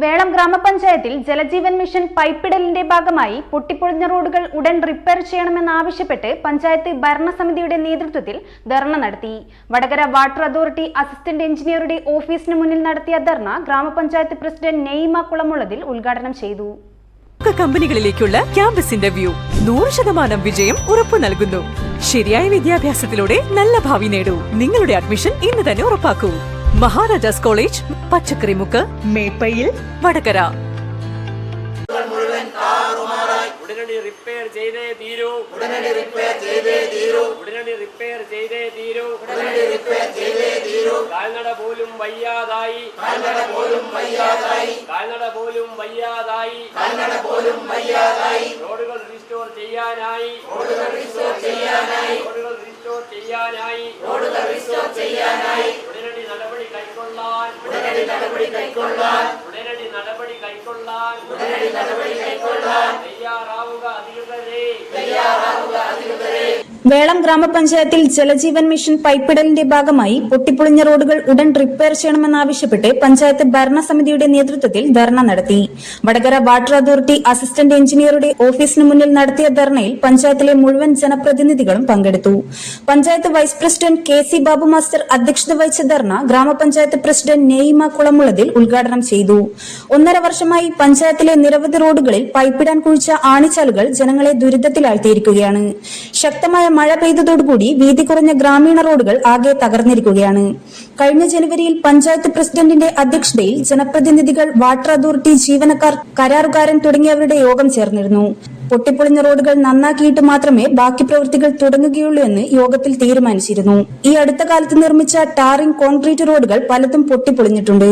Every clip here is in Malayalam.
വേളം ഗ്രാമപഞ്ചായത്തിൽ ജലജീവൻ മിഷൻ പൈപ്പിടലിന്റെ ഭാഗമായി പൊട്ടിപ്പൊളിഞ്ഞ റോഡുകൾ ഉടൻ റിപ്പയർ ചെയ്യണമെന്നാവശ്യപ്പെട്ട് പഞ്ചായത്ത് ഭരണസമിതിയുടെ നേതൃത്വത്തിൽ ധർണ നടത്തി. വടകര വാട്ടർ അതോറിറ്റി അസിസ്റ്റന്റ് എഞ്ചിനീയറുടെ ഓഫീസിന് മുന്നിൽ നടത്തിയ ധർണ ഗ്രാമപഞ്ചായത്ത് പ്രസിഡന്റ് നെയ്മ കുളമുള്ളതിൽ ഉദ്ഘാടനം ചെയ്തു. കമ്പനികളിലേക്കുള്ള ക്യാമ്പസ് ഇന്റർവ്യൂ നൂറ് ശതമാനം വിജയം ഉറപ്പു നൽകുന്നു. ശരിയായ വിദ്യാഭ്യാസത്തിലൂടെ നല്ല ഭാവി നേടൂ. നിങ്ങളുടെ അഡ്മിഷൻ ഇന്ന് തന്നെ ഉറപ്പാക്കൂ. മഹാരാജാസ് കോളേജ് പച്ചക്കറിമുക്ക് മേപ്പയിൽ വടകര. ഉടനടി റിപ്പയർ ചെയ്തേ തീരൂ. ഉടനടി റിപ്പയർ ചെയ്തേ തീരൂ. ഉടനടി റിപ്പയർ ചെയ്തേ തീരൂ. ഉടനടി റിപ്പയർ ചെയ്തേ തീരൂ. കാൽനട പോലും വയ്യാതായി. കാൽനട പോലും വയ്യാതായി. കാൽനട പോലും വയ്യാതായി. കാൽനട പോലും വയ്യാതായി. റോഡുകൾ റീസ്റ്റോർ ചെയ്യാനായി. റോഡുകൾ റീസ്റ്റോർ ചെയ്യാനായി. റോഡുകൾ റീസ്റ്റോർ ചെയ്യാനായി. റോഡുകൾ റീസ്റ്റോർ ചെയ്യാനായി. கைக்கொள்ளார் உடனடி நடவடிக்கை கைக்கொள்ளார் உடனடி நடவடிக்கை கைக்கொள்ளார் உடனடி நடவடிக்கை വേളം ഗ്രാമപഞ്ചായത്തിൽ ജലജീവൻ മിഷൻ പൈപ്പിടലിന്റെ ഭാഗമായി പൊട്ടിപ്പൊളിഞ്ഞ റോഡുകൾ ഉടൻ റിപ്പയർ ചെയ്യണമെന്നാവശ്യപ്പെട്ട് പഞ്ചായത്ത് ഭരണസമിതിയുടെ നേതൃത്വത്തിൽ ധർണ നടത്തി. വടകര വാട്ടർ അതോറിറ്റി അസിസ്റ്റന്റ് എഞ്ചിനീയറുടെ ഓഫീസിന് മുന്നിൽ നടത്തിയ ധർണയിൽ പഞ്ചായത്തിലെ മുഴുവൻ ജനപ്രതിനിധികളും പങ്കെടുത്തു. Panchayat vice president K C Babu master അധ്യക്ഷത വഹിച്ച ധർണ ഗ്രാമപഞ്ചായത്ത് പ്രസിഡന്റ് നെയ്മ കുളമുള്ളതിൽ ഉദ്ഘാടനം ചെയ്തു. ഒന്നര വർഷമായി പഞ്ചായത്തിലെ നിരവധി റോഡുകളിൽ പൈപ്പിടാൻ കുഴിച്ച ആണിച്ചാലുകൾ ജനങ്ങളെ ദുരിതത്തിലാഴ്ത്തിയിരിക്കുകയാണ്. ശക്തമായ മഴ പെയ്തതോടുകൂടി വീതി കുറഞ്ഞ ഗ്രാമീണ റോഡുകൾ ആകെ തകർന്നിരിക്കുകയാണ്. കഴിഞ്ഞ ജനുവരിയിൽ പഞ്ചായത്ത് പ്രസിഡന്റിന്റെ അധ്യക്ഷതയിൽ ജനപ്രതിനിധികൾ വാട്ടർ അതോറിറ്റി ജീവനക്കാർ കരാറുകാരൻ തുടങ്ങിയവരുടെ യോഗം ചേർന്നിരുന്നു. പൊട്ടിപ്പൊളിഞ്ഞ റോഡുകൾ നന്നാക്കിയിട്ട് മാത്രമേ ബാക്കി പ്രവൃത്തികൾ തുടങ്ങുകയുള്ളൂ എന്ന് യോഗത്തിൽ തീരുമാനിച്ചിരുന്നു. ഈ അടുത്ത കാലത്ത് നിർമ്മിച്ച ടാറിംഗ് കോൺക്രീറ്റ് റോഡുകൾ പലതും പൊട്ടിപ്പൊളിഞ്ഞിട്ടുണ്ട്.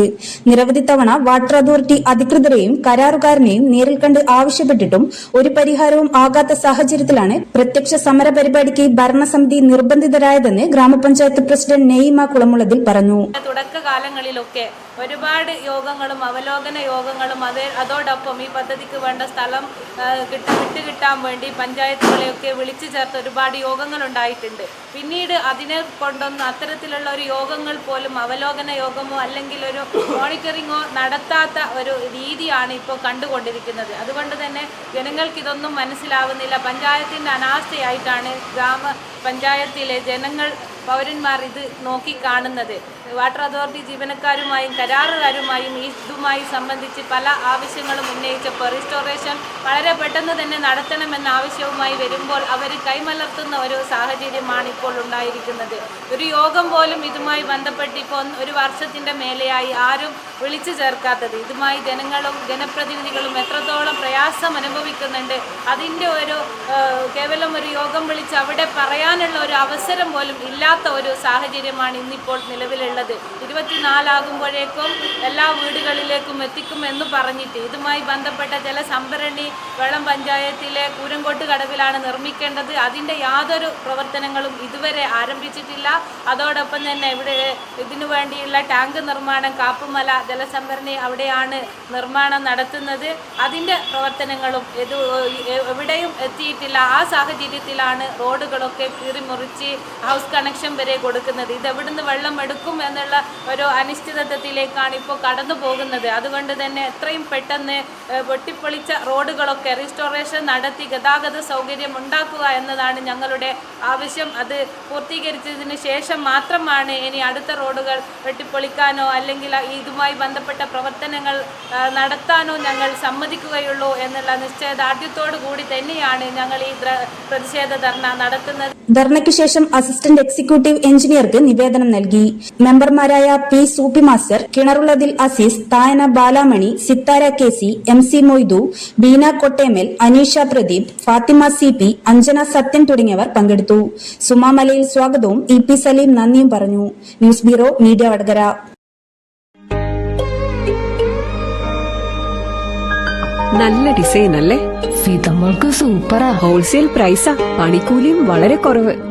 നിരവധി തവണ വാട്ടർ അതോറിറ്റി അധികൃതരെയും കരാറുകാരനെയും നേരിൽ കണ്ട് ആവശ്യപ്പെട്ടിട്ടും ഒരു പരിഹാരവും ആകാത്ത സാഹചര്യത്തിലാണ് പ്രത്യക്ഷ സമര പരിപാടിക്ക് ഭരണസമിതി നിർബന്ധിതരായതെന്ന് ഗ്രാമപഞ്ചായത്ത് പ്രസിഡന്റ് നെയ്മ കുളമുള്ളതിൽ പറഞ്ഞു. തുടക്കകാലങ്ങളിലൊക്കെ ഒരുപാട് യോഗങ്ങളും അവലോകന യോഗങ്ങളും അതേ അതോടൊപ്പം ഈ പദ്ധതിക്ക് വേണ്ട സ്ഥലം കിട്ട വിട്ടുകിട്ടാൻ വേണ്ടി പഞ്ചായത്തുകളെയൊക്കെ വിളിച്ചു ചേർത്ത് ഒരുപാട് യോഗങ്ങൾ ഉണ്ടായിട്ടുണ്ട് പിന്നീട് അതിനെ കൊണ്ടൊന്ന് അത്തരത്തിലുള്ള ഒരു യോഗങ്ങൾ പോലും അവലോകന യോഗമോ അല്ലെങ്കിൽ ഒരു മോണിറ്ററിങ്ങോ നടത്താത്ത ഒരു രീതിയാണ് ഇപ്പോൾ കണ്ടുകൊണ്ടിരിക്കുന്നത്. അതുകൊണ്ട് തന്നെ ജനങ്ങൾക്ക് ഇതൊന്നും മനസ്സിലാവുന്നില്ല. പഞ്ചായത്തിന്റെ അനാസ്ഥയായിട്ടാണ് ഗ്രാമ പഞ്ചായത്തിലെ ജനങ്ങൾ പൗരന്മാർ ഇത് നോക്കി കാണുന്നത് വാട്ടർ അതോറിറ്റി ജീവനക്കാരുമായും കരാറുകാരുമായും ഇതുമായി സംബന്ധിച്ച് പല ആവശ്യങ്ങളും ഉന്നയിച്ചപ്പോൾ റിസ്റ്റോറേഷൻ വളരെ പെട്ടെന്ന് തന്നെ നടത്തണമെന്ന ആവശ്യവുമായി വരുമ്പോൾ അവർ കൈമലർത്തുന്ന ഒരു സാഹചര്യമാണ് ഇപ്പോൾ ഉണ്ടായിരിക്കുന്നത്. ഒരു യോഗം പോലും ഇതുമായി ബന്ധപ്പെട്ട് ഇപ്പോൾ ഒരു വർഷത്തിന്റെ മേലെയായി ആരും വിളിച്ചു ചേർക്കാത്തത്. ഇതുമായി ജനങ്ങളും ജനപ്രതിനിധികളും എത്രത്തോളം പ്രയാസം അനുഭവിക്കുന്നുണ്ട് അതിന്റെ ഒരു കേവലം ഒരു യോഗം വിളിച്ച് അവിടെ പറയാനുള്ള ഒരു അവസരം പോലും ഇല്ലാത്ത ഒരു സാഹചര്യമാണ് ഇന്നിപ്പോൾ നിലവിലുള്ളത്. ഇരുപത്തിനാലാകുമ്പോഴേക്കും എല്ലാ വീടുകളിലേക്കും എത്തിക്കും എന്ന് പറഞ്ഞിട്ട് ഇതുമായി ബന്ധപ്പെട്ട ജലസംഭരണി വെള്ളം പഞ്ചായത്തിലെ കൂരങ്കോട്ട് കടവിലാണ് നിർമ്മിക്കേണ്ടത്. അതിന്റെ യാതൊരു പ്രവർത്തനങ്ങളും ഇതുവരെ ആരംഭിച്ചിട്ടില്ല. അതോടൊപ്പം തന്നെ ഇവിടെ ഇതിനു വേണ്ടിയുള്ള ടാങ്ക് നിർമ്മാണം കാപ്പുമല ജലസംഭരണി അവിടെയാണ് നിർമ്മാണം നടത്തുന്നത്. അതിന്റെ പ്രവർത്തനങ്ങളും ഇത് എവിടെയും എത്തിയിട്ടില്ല. ആ സാഹചര്യത്തിലാണ് റോഡുകളൊക്കെ കീറിമുറിച്ച് ഹൗസ് കണക്ഷൻ വരെ കൊടുക്കുന്നത്. ഇതെവിടുന്ന് വെള്ളം എടുക്കും എന്നുള്ള ഒരു അനിശ്ചിതത്വത്തിലേക്കാണ് ഇപ്പോൾ കടന്നു പോകുന്നത്. അതുകൊണ്ട് തന്നെ എത്രയും പെട്ടെന്ന് പൊട്ടിപ്പൊളിച്ച റോഡുകളൊക്കെ റീസ്റ്റോറേഷൻ നടത്തി ഗതാഗത സൗകര്യം ഉണ്ടാക്കുക എന്നതാണ് ഞങ്ങളുടെ ആവശ്യം. അത് പൂർത്തീകരിച്ചതിന് ശേഷം മാത്രമാണ് ഇനി അടുത്ത റോഡുകൾ വെട്ടിപ്പൊളിക്കാനോ അല്ലെങ്കിൽ ഇതുമായി ബന്ധപ്പെട്ട പ്രവർത്തനങ്ങൾ നടത്താനോ ഞങ്ങൾ സമ്മതിക്കുകയുള്ളൂ എന്നുള്ള നിശ്ചയദാർഢ്യത്തോടു കൂടി തന്നെയാണ് ഞങ്ങൾ ഈ പ്രതിഷേധ ധർണ നടത്തുന്നത്. ധർണയ്ക്ക് ശേഷം അസിസ്റ്റന്റ് എക്സിക്യൂട്ടീവ് എഞ്ചിനീയർക്ക് നിവേദനം നൽകി. മെമ്പർമാരായ P Sooppy master Kinarullathil Azeez Thayana Balamani Sithara K C M C Moidu Beena Kottemal Aneesha Pradeep Fathima C P Anjana Sathyan തുടങ്ങിയവർ പങ്കെടുത്തു. സുമാമലയിൽ സ്വാഗതവും ഇ പി സലീം നന്ദിയും പറഞ്ഞു. News bureau media Vadakara. നല്ല ഡിസൈൻ അല്ലേ ഫിതമ്മൾക്ക് സൂപ്പറാ. ഹോൾസെയിൽ പ്രൈസാ. പണിക്കൂലിയും വളരെ കുറവ്.